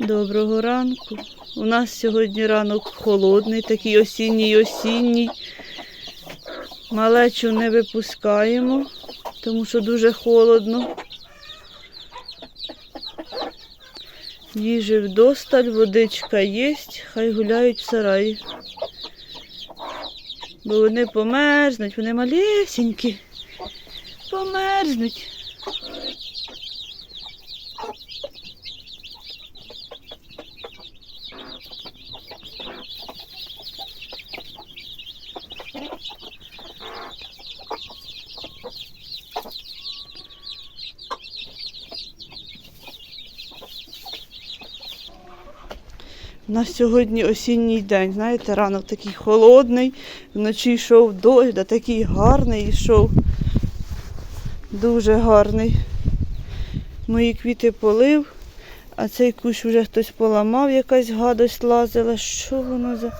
Доброго ранку. У нас сьогодні ранок холодний, такий осінній осінній. Малечу не випускаємо, тому що дуже холодно. Їжі вдосталь, водичка є, хай гуляють в сараї. Бо вони померзнуть, вони малесенькі. Померзнуть. У нас сьогодні осінній день, знаєте, ранок такий холодний, вночі йшов дощ, да такий гарний йшов. Дуже гарний. Мої квіти полив, а цей кущ вже хтось поламав, якась гадость лазила. Що воно за.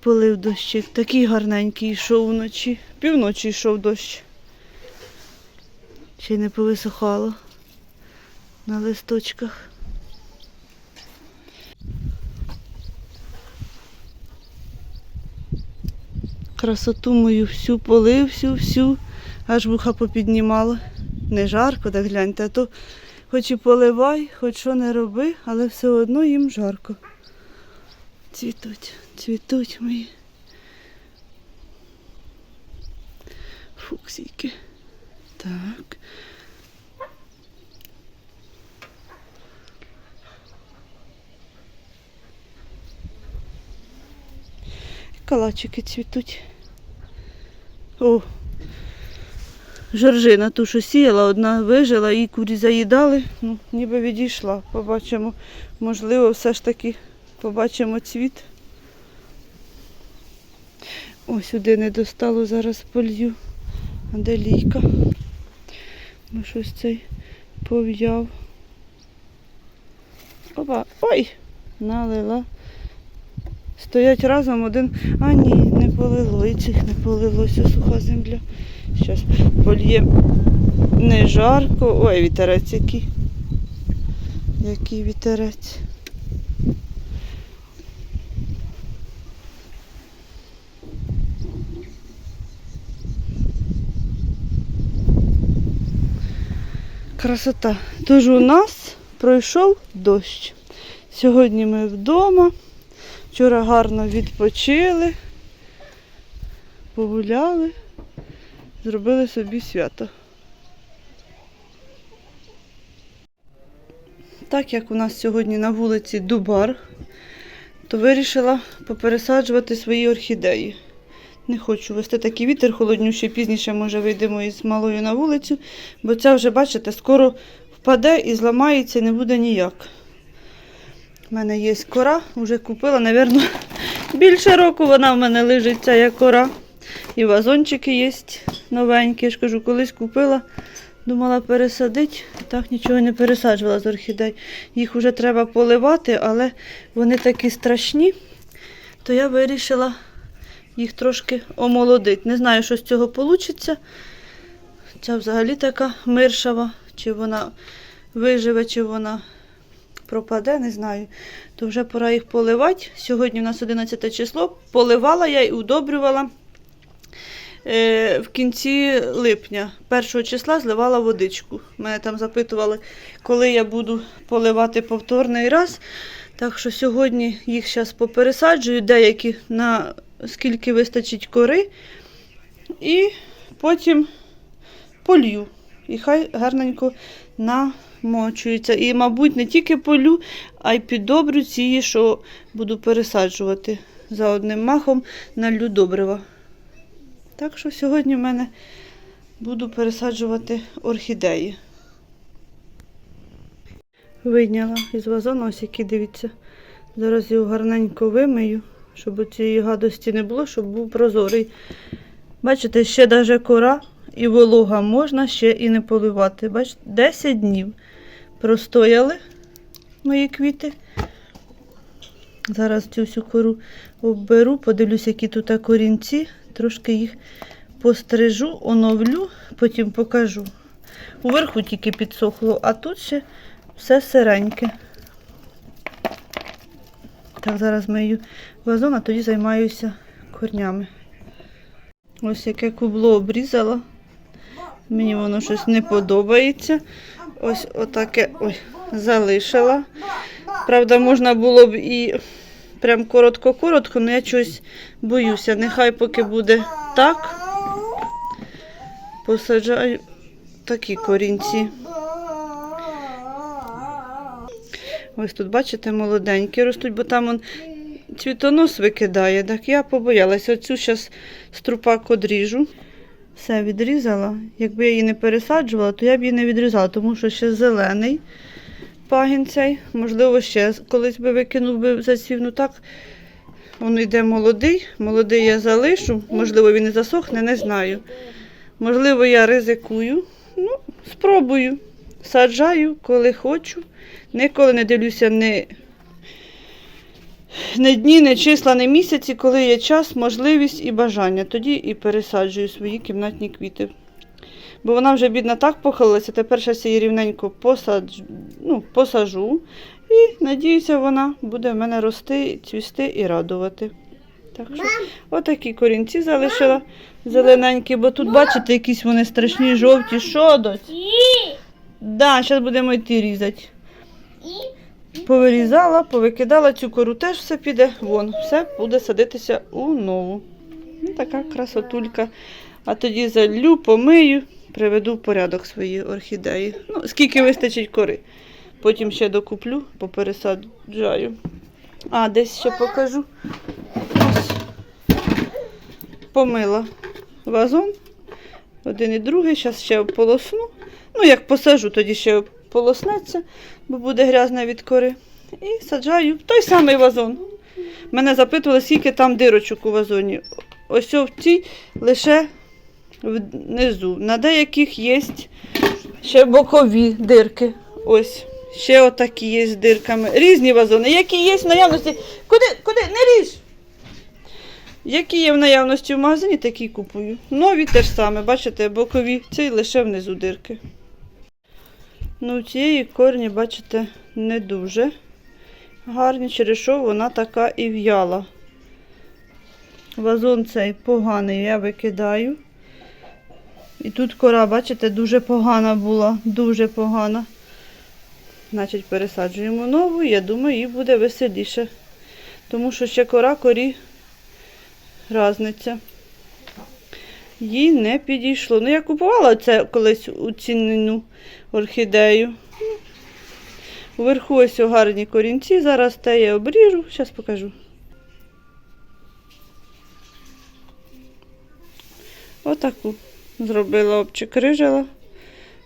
Полив дощик. Такий гарненький йшов вночі. Півночі йшов дощ. Ще не повисохало на листочках. Красоту мою всю полив, всю, всю, аж вуха попіднімала. Не жарко, так гляньте, а то хоч і поливай, хоч що не роби, але все одно їм жарко. Цвітуть, цвітуть мої. Фуксійки. Так. Калачики цвітуть. О, жоржина ту, що сіяла, одна вижила, і курі заїдали, ну, ніби відійшла. Побачимо, можливо, все ж таки побачимо цвіт. Ось сюди не достало, зараз полью. А де лійка? Ну щось цей пов'яв. Опа, ой! Налила. Стоять разом один. А ні, не полило, і цих не полилося суха земля. Зараз польє не жарко. Ой, вітерець який. Який вітерець. Красота. Тож у нас пройшов дощ. Сьогодні ми вдома. Вчора гарно відпочили, погуляли, зробили собі свято. Так як у нас сьогодні на вулиці Дубар, то вирішила попересаджувати свої орхідеї. Не хочу вести такий вітер холоднющий, пізніше, може, вийдемо із малою на вулицю, бо ця вже, бачите, скоро впаде і зламається, і не буде ніяк. У мене є кора, вже купила, напевно, більше року вона в мене лежить, ця є кора. І вазончики є новенькі. Я ж кажу, колись купила, думала пересадити, так нічого не пересаджувала з орхідей. Їх вже треба поливати, але вони такі страшні, то я вирішила їх трошки омолодити. Не знаю, що з цього вийде. Ця взагалі така миршава, чи вона виживе, чи вона пропаде, не знаю. То вже пора їх поливати. Сьогодні у нас 11 число. Поливала я і удобрювала е, в кінці липня. 1 числа зливала водичку. Мене там запитували, коли я буду поливати повторний раз. Так що сьогодні їх зараз попересаджую, деякі на скільки вистачить кори. І потім полью. І хай гарненько намочується. І, мабуть, не тільки полю, а й піддобрю ці, що буду пересаджувати за одним махом налью добрива. Так що сьогодні в мене буду пересаджувати орхідеї. Вийняла із вазону, ось які дивіться. Зараз його гарненько вимию, щоб цієї гадості не було, щоб був прозорий. Бачите, ще навіть кора і волога можна ще і не поливати. Бачите, 10 днів простояли мої квіти. Зараз цю всю кору обберу, подивлюсь, які тут корінці, трошки їх пострижу, оновлю, потім покажу. Уверху тільки підсохло, а тут ще все сиреньке. Так, зараз мию вазон, а тоді займаюся корнями. Ось яке кубло обрізала. Мені воно щось не подобається. Ось отаке ой, залишила. Правда, можна було б і прям коротко-коротко, але я чогось боюся. Нехай поки буде так. Посаджаю такі корінці. Ось тут, бачите, молоденькі ростуть, бо там он цвітонос викидає. Так я побоялася. Оцю зараз струпак одріжу. Все відрізала. Якби я її не пересаджувала, то я б її не відрізала, тому що ще зелений пагін цей. Можливо, ще колись би викинув би засів. Ну так, воно йде молодий. Молодий я залишу. Можливо, він і засохне, не знаю. Можливо, я ризикую. Ну, спробую. Саджаю, коли хочу. Ніколи не дивлюся ні, ні дні, ні числа, ні місяці, коли є час, можливість і бажання. Тоді і пересаджую свої кімнатні квіти. Бо вона вже бідна так похилилася, тепер зараз її рівненько посаджу, ну, посажу. І надіюся, вона буде в мене рости, цвісти і радувати. Так що, отакі корінці залишила зелененькі, бо тут, бачите, якісь вони страшні жовті. Що доць? Да, зараз будемо йти різати. Повирізала, повикидала цю кору, теж все піде. Вон, все буде садитися у нову. Ну, така красотулька. А тоді залю, помию, приведу в порядок свої орхідеї. Ну, скільки вистачить кори. Потім ще докуплю, попересаджаю. А, десь ще покажу. Ось. Помила вазон. Один і другий. Зараз ще полосну. Ну, як посажу, тоді ще полоснеться, бо буде грязне від кори. І саджаю в той самий вазон. Мене запитували, скільки там дирочок у вазоні. Ось в цій лише внизу. На деяких є ще бокові дирки. Ось. Ще отакі є з дирками. Різні вазони. Які є в наявності. Куди? Куди? Не ріж! Які є в наявності в магазині, такі купую. Нові теж саме, бачите, бокові. Цей лише внизу дирки. Ну, цієї корні, бачите, не дуже гарні, через що вона така і в'яла. Вазон цей поганий, я викидаю. І тут кора, бачите, дуже погана була, дуже погана. Значить, пересаджуємо нову, я думаю, їй буде веселіше. Тому що ще кора корі разниця. Їй не підійшло. Ну, я купувала це колись у ціннину орхідею. Вверху ось гарні корінці. Зараз те я обріжу, зараз покажу. Отаку зробила обчик рижала.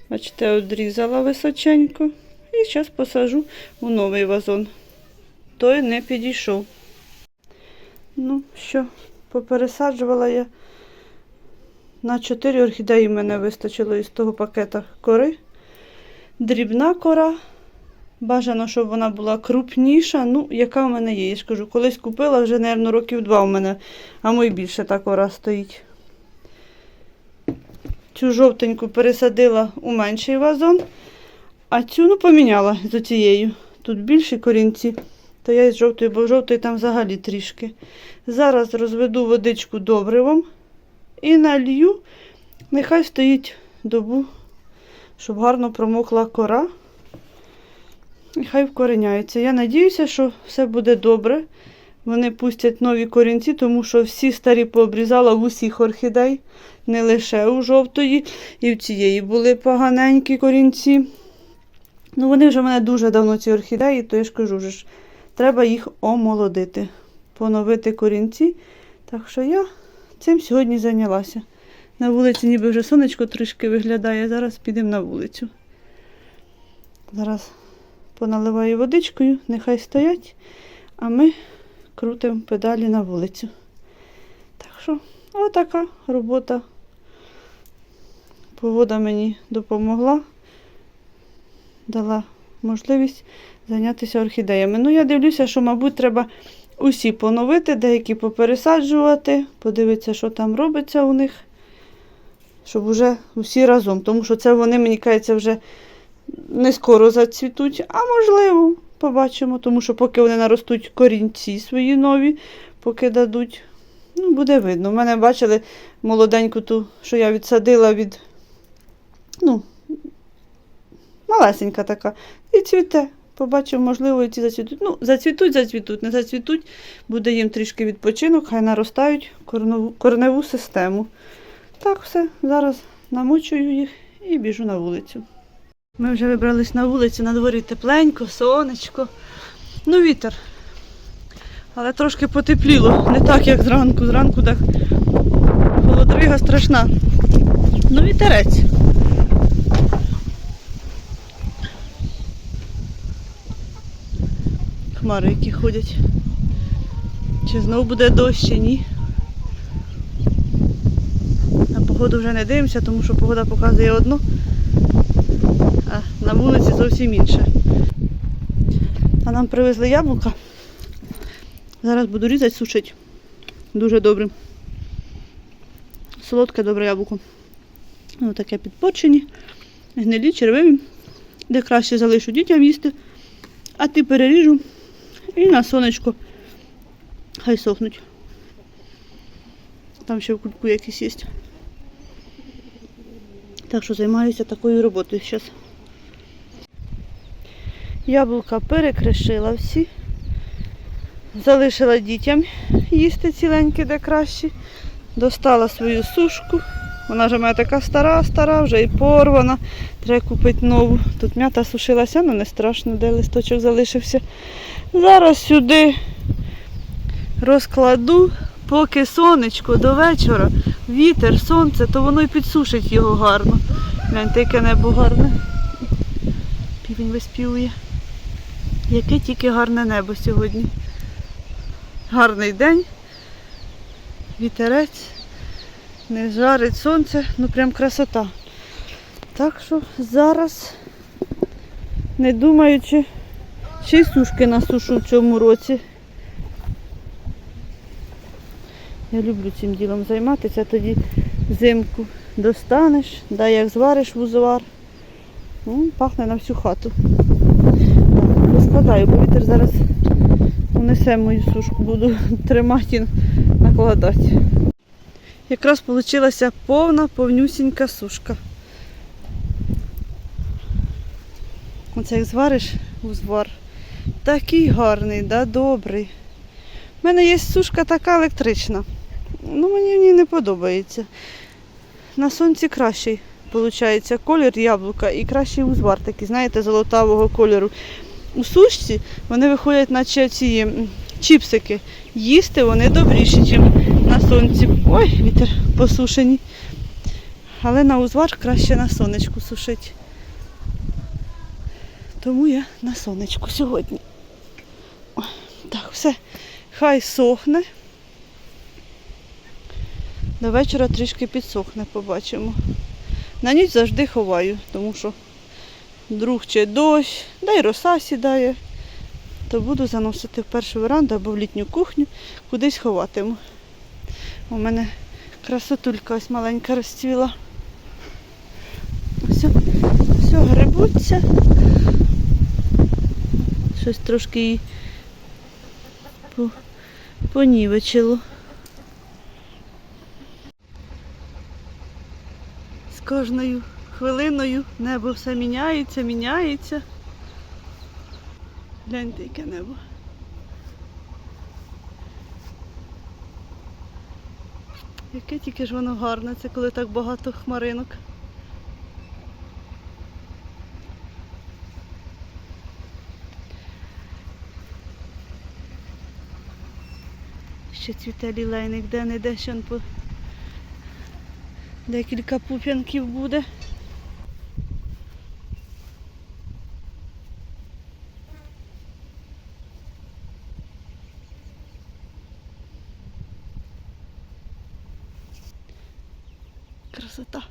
Бачите, одрізала височенько. І зараз посажу у новий вазон. Той не підійшов. Ну, що, попересаджувала я. На 4 орхідеї мене вистачило із того пакета кори. Дрібна кора. Бажано, щоб вона була крупніша. Ну, яка в мене є. Я ж кажу, колись купила, вже, мабуть, років два у мене, а мої більше та кора стоїть. Цю жовтеньку пересадила у менший вазон, а цю ну, поміняла з цією. Тут більші корінці, то я із жовтої, бо жовтої там взагалі трішки. Зараз розведу водичку добривом і налью. Нехай стоїть добу, щоб гарно промокла кора. І хай вкореняється. Я надіюся, що все буде добре. Вони пустять нові корінці, тому що всі старі пообрізала в усіх орхідей, не лише у жовтої, і в цієї були поганенькі корінці. Ну, вони вже в мене дуже давно ці орхідеї, то я ж кажу, ж, треба їх омолодити, поновити корінці. Так що я цим сьогодні зайнялася. На вулиці ніби вже сонечко трішки виглядає, зараз підемо на вулицю. Зараз поналиваю водичкою, нехай стоять, а ми крутимо педалі на вулицю. Так що, отака робота. Погода мені допомогла, дала можливість зайнятися орхідеями. Ну, я дивлюся, що, мабуть, треба усі поновити, деякі попересаджувати, подивитися, що там робиться у них. щоб вже усі разом. Тому що це вони, мені кажеться, вже не скоро зацвітуть, а можливо, побачимо, тому що поки вони наростуть корінці свої нові, поки дадуть, ну, буде видно. У мене бачили молоденьку ту, що я відсадила від, ну, малесенька така, і цвіте. Побачимо, можливо, і ці зацвітуть. Ну, зацвітуть, зацвітуть, не зацвітуть, буде їм трішки відпочинок, хай наростають корневу, корневу систему. Так, все, зараз намочую їх і біжу на вулицю. Ми вже вибрались на вулицю, на дворі тепленько, сонечко. Ну, вітер. Але трошки потепліло. Не так, як зранку. Зранку так холодрига страшна. Ну, вітерець. Хмари, які ходять. Чи знов буде дощ, чи ні. На погоду вже не дивимося, тому що погода показує одно, а на вулиці зовсім інше. А нам привезли яблука. Зараз буду різати, сушити. Дуже добре. Солодке добре яблуко. Ось таке підпорчені, гнилі, червиві, де краще залишу дітям їсти, а ти переріжу і на сонечко. Хай сохнуть. Там ще в кульку якісь є. Так що займаюся такою роботою зараз. Яблука перекришила всі. Залишила дітям їсти ціленькі, де краще. Достала свою сушку. Вона вже в мене така стара, стара, вже і порвана. Треба купити нову. Тут м'ята сушилася, але не страшно, де листочок залишився. Зараз сюди розкладу, поки сонечко до вечора, вітер, сонце, то воно й підсушить його гарно. Гляньте, яке небо гарне. Півень виспівує. Яке тільки гарне небо сьогодні. Гарний день. Вітерець. Не жарить сонце, ну прям красота. Так що зараз, не думаючи, ще й сушки насушу в цьому році. Я люблю цим ділом займатися, тоді взимку достанеш, дай як звариш в узвар. Ну, пахне на всю хату. Так, Розкладаю, бо вітер зараз унесе мою сушку, буду тримати і накладати. Якраз вийшла повна, повнюсінька сушка. Оце як звариш узвар. Такий гарний, да, добрий. У мене є сушка така електрична. Ну, мені в ній не подобається. На сонці кращий виходить колір яблука і кращий узвар такий, знаєте, золотавого кольору. У сушці вони виходять, наче ці чіпсики. Їсти вони добріші, ніж на сонці. Ой, вітер посушені. Але на узвар краще на сонечку сушить. Тому я на сонечку сьогодні. Так, все. Хай сохне. До вечора трішки підсохне, побачимо. На ніч завжди ховаю, тому що друг чи дощ, да й роса сідає, то буду заносити в першу веранду або в літню кухню, кудись ховатиму. У мене красотулька ось маленька розцвіла. Все, все грибуться. Щось трошки її понівечило. З кожною хвилиною небо все міняється, міняється. Гляньте, яке небо. Яке тільки ж воно гарне, це коли так багато хмаринок. Ще цвіте лілейник, де не де ще декілька пуп'янків буде. Красота.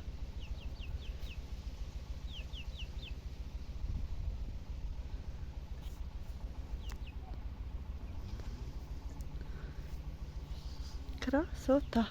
Красота.